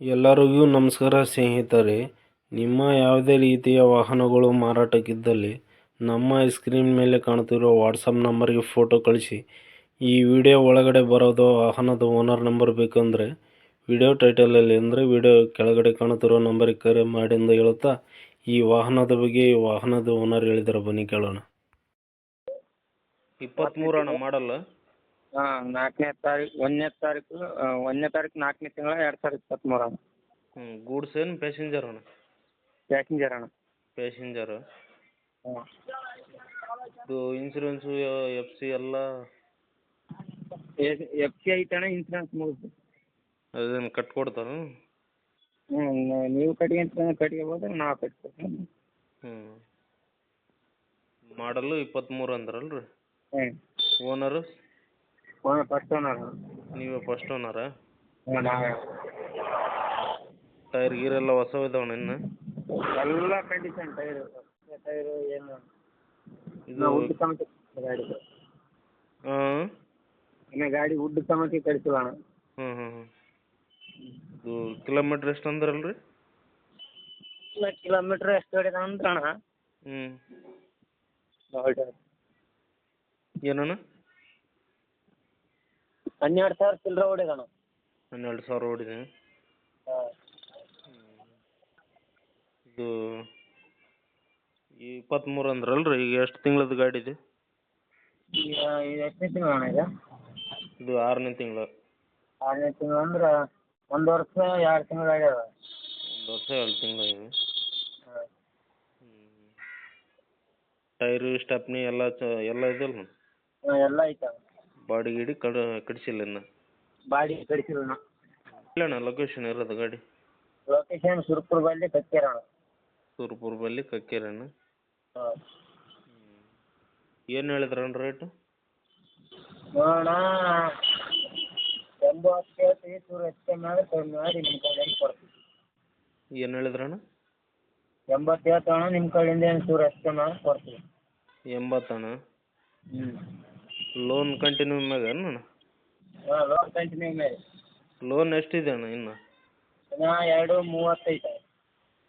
ಎಲ್ಲರಿಗೂ ನಮಸ್ಕಾರ ಸ್ನೇಹಿತರೆ. ನಿಮ್ಮ ಯಾವುದೇ ರೀತಿಯ ವಾಹನಗಳು ಮಾರಾಟಕ್ಕಿದ್ದಲ್ಲಿ ನಮ್ಮ ಸ್ಕ್ರೀನ್ ಮೇಲೆ ಕಾಣುತ್ತಿರುವ ವಾಟ್ಸಪ್ ನಂಬರ್ಗೆ ಫೋಟೋ ಕಳಿಸಿ. ಈ ವಿಡಿಯೋ ಒಳಗಡೆ ಬರೋದು ವಾಹನದ ಓನರ್ ನಂಬರ್ ಬೇಕಂದರೆ ವಿಡಿಯೋ ಟೈಟಲಲ್ಲಿ ಅಂದರೆ ವಿಡಿಯೋ ಕೆಳಗಡೆ ಕಾಣುತ್ತಿರೋ ನಂಬರಿಗೆ ಕರೆ ಮಾಡಿ ಎಂದು ಹೇಳುತ್ತಾ, ಈ ವಾಹನದ ಬಗ್ಗೆ ಈ ವಾಹನದ ಓನರ್ ಹೇಳಿದರೆ ಬನ್ನಿ ಕೇಳೋಣ. ಇಪ್ಪತ್ತ್ಮೂರಣ್ಣ ಮಾಡಲ್ಲ. ಹಾಂ ನಾಲ್ಕನೇ ತಾರೀಕು ಒಂದನೇ ತಾರೀಕು ಒಂದನೇ ತಾರೀಕು ನಾಲ್ಕನೇ ತಿಂಗಳ ಎರಡು ಸಾವಿರದ ಇಪ್ಪತ್ತ್ಮೂರು ಅಣ್ಣ. ಹ್ಞೂ ಗೂಡ್ಸ್ ಏನು ಪ್ಯಾಸೆಂಜರ್ ಅಣ್ಣ? ಪ್ಯಾಸೆಂಜರ್ ಅಣ್ಣ. ಪ್ಯಾಸೆಂಜರು ಹಾಂ. ಇದು ಇನ್ಸೂರೆನ್ಸು ಎಫ್ ಸಿ ಎಲ್ಲ? ಎಫ್ ಸಿ ಐತೆ ಅಣ್ಣ ಇನ್ಸೂರೆನ್ಸ್ ಮುಗಿದು. ಅದೇನು ಕಟ್ಕೊಡ್ತಾರ ಹ್ಞೂ ನೀವು ಕಟ್ಕೊಂತ ಕಟ್ಕೋಬೋದು ನಾವು ಕಟ್ಕೊತೀವಿ ಹ್ಞೂ ಮಾಡಲು ಇಪ್ಪತ್ತ್ಮೂರು ಅಂದ್ರಲ್ಲ ರೀ ಹ್ಞೂ ಓನರು ಓನರ್ ಫಸ್ಟ್ ಓನರ್ ನೀವೇ ಫಸ್ಟ್ ಓನರಾ ಹ್ಞೂ ನಾವೇ. ಟೈರ್ ಗೀರೆಲ್ಲ ಹೊಸವು ಇದಾವಣ ಇನ್ನು ಎಲ್ಲ ಕಂಡೀಷನ್ ಟೈರು ಟೈರು ಏನು? ಇದು ಸಮೇತ ಗಾಡಿ. ಹಾಂ? ಇನ್ನು ಗಾಡಿ ಉಡ್ಡು ಸಮೇತ ಕಳಿಸಿಲ್ಲ ಅಣ್ಣ. ಹ್ಞೂ ಹ್ಞೂ ಹ್ಞೂ ಇದು ಕಿಲೋಮೀಟ್ರ್ ಎಷ್ಟು ಅಂದ್ರಲ್ಲ ರೀ ಇಲ್ಲ ಕಿಲೋಮೀಟ್ರ್ ಎಷ್ಟು ಹೊಡಿದ ಅಂತ ಅಣ್ಣ. ಹ್ಞೂ ಏನಣ್ಣ? ಹನ್ನೆರಡು ಸಾವಿರ ಚಿಲ್ಲರೆ ಹೊಡಿದ ಅಣ್ಣ. ಹನ್ನೆರಡು ಸಾವಿರ ಓಡಿದೆ ಹಾಂ. ಇದು ಈ ಇಪ್ಪತ್ತ್ಮೂರು ಅಂದ್ರಲ್ಲ ರೀ ಈಗ ಎಷ್ಟು ತಿಂಗಳದ್ದು ಗಾಡಿ ಇದೆ? ಈಗ ಇದು ಎಷ್ಟನೇ ತಿಂಗಳು ಅಣ್ಣ ಇದು? ಆರನೇ ತಿಂಗಳು. ಆರನೇ ತಿಂಗಳು ಅಂದ್ರೆ ಒಂದು ವರ್ಷ ಎರಡು ತಿಂಗಳು ಆಗ್ಯಾವ ಒಂದು ವರ್ಷ ಎರಡು ತಿಂಗಳಾಗಿದೆ ಹಾಂ. ಟೈರು ಸ್ಟೆಪ್ನಿ ಎಲ್ಲ ಚ ಎಲ್ಲ ಇದೆಯಲ್ಲ? ಹಾಂ ಎಲ್ಲ ಐತೆ ಬಾಡಿ ಗೀಡಿ ಕಡ ಕಡಿಸಿಲ್ಲ ಇನ್ನು. ಬಾಡಿ ಇಲ್ಲ ಅಣ್ಣ ಇಲ್ಲಣ್ಣ ಲೊಕೇಶನ್ ಇರೋದು ಗಾಡಿ. ಲೊಕೇಶನ್ ಸುರ್ಪುರ್ ಬಲ್ಲಿ ಕಕ್ಕೇರ ಸುರ್ಪುರ್ ಬಲ್ಲಿ ಕಕ್ಕೇರಣ್ಣ ಏನು ಹೇಳಿದ್ರಣ್ಣ ರೇಟು ನೋಡೋಣ. ಎಂಬತ್ತು ಚೂರು ಹೆಚ್ಚು ಮಾಡಿ ಕಮ್ಮಿ ಮಾಡಿ ನಿಮ್ಮ ಕಡೆಯಿಂದ ಕೊಡ್ತೀವಿ. ಏನು ಹೇಳಿದ್ರಣ್ಣ ಎಂಬತ್ತು ಹೇಳ್ತೀವಣ್ಣ ನಿಮ್ಮ ಕಡೆಯಿಂದ ಏನು ಚೂರು ಹೆಚ್ಚು ಮಾಡಿ ಕೊಡ್ತೀವಿ. ಎಂಬತ್ತಣ್ಣ? ಹ್ಞೂ ಲೋನ್ ಕಂಟಿನ್ಯೂ ಮ್ಯಾಗ ಅಣ್ಣ? ಹಾಂ ಲೋನ್ ಕಂಟಿನ್ಯೂ ಮೇಲೆ ಲೋನ್ ಎಷ್ಟಿದೆ ಅಣ್ಣ ಇನ್ನು? ಇನ್ನು ಎರಡು ಮೂವತ್ತೈದು.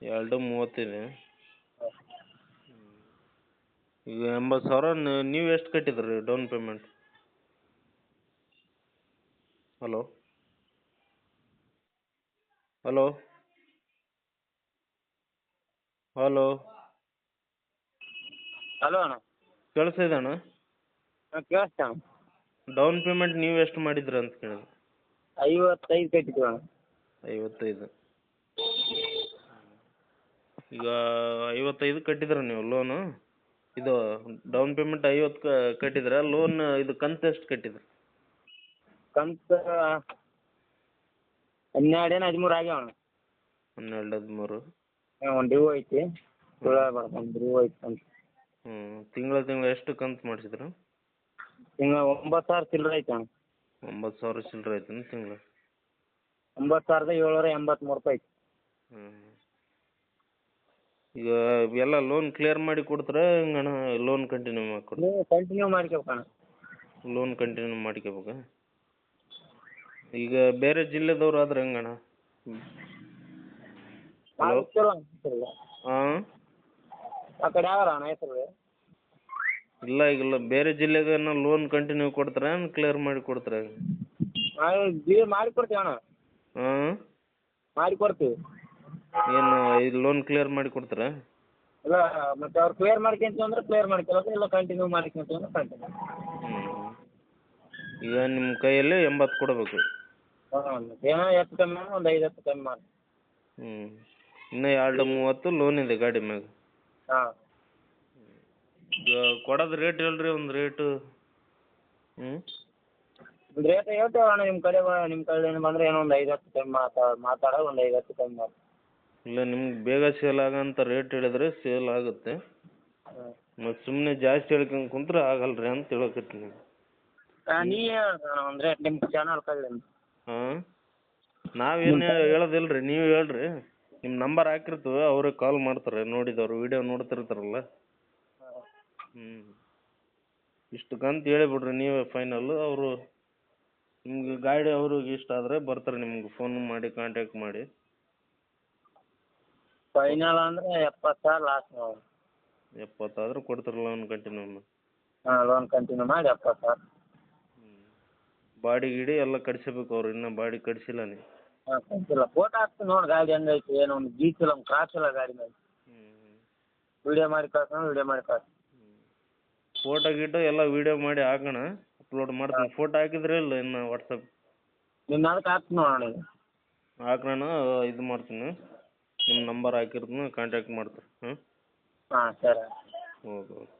ಎರಡು ಮೂವತ್ತಿದೆ. ಈಗ ಎಂಬತ್ತು ಸಾವಿರ ನ- ನೀವು ಎಷ್ಟು ಕಟ್ಟಿದ್ರಿ down payment hello hello hello hello ಅಣ್ಣ. ಕೇಳಿಸ್ತಿದೆ ಅಣ್ಣ? ಹಾಂ ಕೇಳಿಸ್ತಾ ಅಣ್ಣ ಡೌನ್ ಪೇಮೆಂಟ್ ನೀವು ಎಷ್ಟು ಮಾಡಿದ್ರಿ ಅಂತ ಕೇಳಿದೆ. ಐವತ್ತೈದು ಕಟ್ಟಿದ್ರು ಅಣ್ಣ. ಐವತ್ತೈದು. ಈಗ ಐವತ್ತೈದು ಕಟ್ಟಿದ್ರ ನೀವು ಲೋನು ಇದು ಡೌನ್ ಪೇಮೆಂಟ್ ಐವತ್ತು ಕಟ್ಟಿದ್ರ? ಲೋನ್ ಇದು ಕಂತು ಎಷ್ಟು ಕಟ್ಟಿದ್ರಿ? ಕಂತು ಹನ್ನೆರಡು ಏನು ಹದಿಮೂರು ಆಗ್ಯಾವ ಅಣ್ಣ. ಹನ್ನೆರಡು ಹದಿಮೂರು. ಹಾಂ ಒಂದು ಡ್ಯೂ ಐತಿ. ಸುಳ್ಳು ಡ್ಯೂ ಐತಿ ಅಂತ. ಹ್ಞೂ ತಿಂಗಳ ತಿಂಗಳ ಎಷ್ಟು ಕಂತು ಮಾಡಿಸಿದ್ರು? ತಿಂಗಳ ಒಂಬತ್ತು ಸಾವಿರ ಚಿಲ್ಲರೆ ಐತೆ ಅಣ್ಣ. ಒಂಬತ್ತು ಸಾವಿರ ಚಿಲ್ಲರೆ ಆಯ್ತು ತಿಂಗಳು? ಒಂಬತ್ತು ಸಾವಿರದ ಏಳ್ನೂರ ಎಂಬತ್ತ್ಮೂರು ರೂಪಾಯಿ ಐತಿ. ಹ್ಞೂ ಈಗ ಎಲ್ಲ ಲೋನ್ ಕ್ಲಿಯರ್ ಮಾಡಿ ಕೊಡ್ತೀರಾ ಹಿಂಗಣ ಲೋನ್ ಕಂಟಿನ್ಯೂ ನೀವು ಕಂಟಿನ್ಯೂ ಮಾಡ್ಕೋಬೇಕಣ್ಣ ಲೋನ್ ಕಂಟಿನ್ಯೂ ಮಾಡ್ಕೋಬೇಕಾ ಈಗ ಬೇರೆ ಜಿಲ್ಲೆದವ್ರು ಆದ್ರೆ ಹೆಂಗಣ ಹಲೋ? ಹಾಂ ಆ? ಕಡೆ ಯಾವ ಅಣ್ಣ ಹೆಸರು? ಇಲ್ಲ ಇಲ್ಲ ಬೇರೆ ಜಿಲ್ಲೆಗೆ ಲೋನ್ ಕಂಟಿನ್ಯೂ ಕೊಡ್ತಾರ ಕ್ಲಿಯರ್ ಮಾಡಿ ಕೊಡ್ತಾರ? ನಾವು ಬಿ- ಮಾಡಿ ಕೊಡ್ತೀವಿ ಅಣ್ಣ. ಹಾಂ ಮಾಡಿ ಕೊಡ್ತೀವಿ. ಏನು ಇದು ಲೋನ್ ಕ್ಲಿಯರ್ ಮಾಡಿ ಕೊಡ್ತಾರಾ? ಇಲ್ಲ ಮತ್ತೆ ಅವ್ರು ಕ್ಲಿಯರ್ ಮಾಡ್ಕೊಂತೀವಿ ಅಂದ್ರೆ ಕ್ಲಿಯರ್ ಮಾಡ್ಕೊಳಕ್ಕೆ ಇಲ್ಲ ಕಂಟಿನ್ಯೂ ಮಾಡ್ಕೊಂತೀವಿ ಅಂದ್ರೆ ಕಂಟಿನ್ಯೂ ಈಗ ನಿಮ್ಮ ಕೈಯಲ್ಲಿ ಎಂಬತ್ತು ಕೊಡಬೇಕು. ಹಾಂ ಏನೋ ಹೆಚ್ಚು ಕಮ್ಮಿ ಅಂದ್ರೆ ಒಂದು ಐದು ಹತ್ತು ಕಮ್ಮಿ ಮಾಡಿ. ಹ್ಞೂ ಇನ್ನೂ ಎರಡು ಮೂವತ್ತು ಲೋನ್ ಇದೆ ಗಾಡಿ ಮ್ಯಾಗ. ಹಾಂ. ಕೊಡೋದು ರೇಟ್ ಹೇಳ್ರಿ ಒಂದು ರೇಟು ಹ್ಞೂ ರೇಟ್ ಹೇಳ್ತೇವೆ ಅಣ್ಣ ನಿಮ್ಮ ಕಡೆ ಬ- ನಿಮ್ಮ ಏನು ಬಂದ್ರೆ ಏನೋ ಒಂದು ಐದು ಹತ್ತು ಕಮ್ಮಿ ಮಾತಾ ಮಾತಾಡೋ ಒಂದು ಐದು ಹತ್ತು ಕಮ್ಮಿ ಮಾಡಿ. ಇಲ್ಲ ನಿಮ್ಗೆ ಬೇಗ ಸೇಲ್ ಆಗಂತ ರೇಟ್ ಹೇಳಿದ್ರೆ ಸೇಲ್ ಆಗುತ್ತೆ. ಹಾಂ ಮತ್ತು ಸುಮ್ಮನೆ ಜಾಸ್ತಿ ಹೇಳ್ಕೊಂಡ್ ಕುಂತ್ರೆ ಆಗಲ್ರಿ ಅಂತ ಹೇಳಕತ್ತೀನಿ ನೀ ಅಣ್ಣ ಒಂದು ರೇಟ್ ನಿಮ್ಮ ಚಾನಲ್ ಕಳ್ಳಿ ಹಾಂ? ನಾವೇನು ಹೇಳೋದಿಲ್ಲ ರೀ ನೀವು ಹೇಳ್ರಿ. ನಿಮ್ಮ ನಂಬರ್ ಹಾಕಿರ್ತೀವಿ ಅವ್ರಿಗೆ ಕಾಲ್ ಮಾಡ್ತಾರೆ ನೋಡಿದವ್ರು ವಿಡಿಯೋ ನೋಡ್ತಿರ್ತಾರಲ್ಲ. ಹ್ಞೂ ಇಷ್ಟು ಹೇಳಿ ಹೇಳಿಬಿಡ್ರಿ ನೀವೇ ಫೈನಲ್ಲು ಅವರು ನಿಮ್ಗೆ ಗಾಡಿ ಅವ್ರಿಗೆ ಇಷ್ಟ ಆದರೆ ಬರ್ತಾರೆ ನಿಮ್ಗೆ ಫೋನ್ ಮಾಡಿ ಕಾಂಟ್ಯಾಕ್ಟ್ ಮಾಡಿ. ಫೈನಲ್ ಅಂದರೆ ಎಪ್ಪತ್ತು ಸಾವಿರ ಲಾಸ್ಟ್ ನಾವು. ಎಪ್ಪತ್ತಾದರೂ ಕೊಡ್ತೀರ ಲೋನ್ ಕಂಟಿನ್ಯೂ ಹಾಂ ಲೋನ್ ಕಂಟಿನ್ಯೂ ಮಾಡಿ ಎಪ್ಪತ್ತು ಸಾವಿರ ಬಾಡಿ ಗಿಡಿ ಎಲ್ಲ ಕಟ್ಸಬೇಕು ಅವ್ರು ಇನ್ನೂ ಬಾಡಿ ಕಟ್ಸಿಲ್ಲ ನೀವು ಹಾಂ ಫೋಟೋ ಹಾಕ್ತೀನಿ ನೋಡಿ ಗಾಡಿ ಹೆಂಗೈತಿ ಏನು ಒಂದು ಗೀಚಿಲ್ಲ ಒಂದು ಕ್ರಾಚ್ ಇಲ್ಲ ಗಾಡಿ ಮೇಲೆ. ವಿಡಿಯೋ ಮಾಡಿ ಕಳ್ಸೋಣ ವಿಡಿಯೋ ಮಾಡಿ ಕಳ್ಸಿ ಫೋಟೋ ಗೀಟೋ ಎಲ್ಲ ವೀಡಿಯೋ ಮಾಡಿ ಹಾಕೋಣ. ಅಪ್ಲೋಡ್ ಮಾಡ್ತೀನಿ. ಫೋಟೋ ಹಾಕಿದ್ರೆ ಇಲ್ಲ ಇನ್ನು ವಾಟ್ಸಪ್ ನಿನ್ನ ಅದಕ್ಕೆ ಹಾಕ್ತೀನಿ ನೋಡೋಣ ಈಗ. ಹಾಕೋಣ ಇದು ಮಾಡ್ತೀನಿ. ನಿಮ್ಮ ನಂಬರ್ ಹಾಕಿರ್ತೀನಿ ಕಾಂಟ್ಯಾಕ್ಟ್ ಮಾಡ್ತೀನಿ. ಹಾಂ ಹಾಂ ಸರಿ. Okay okay.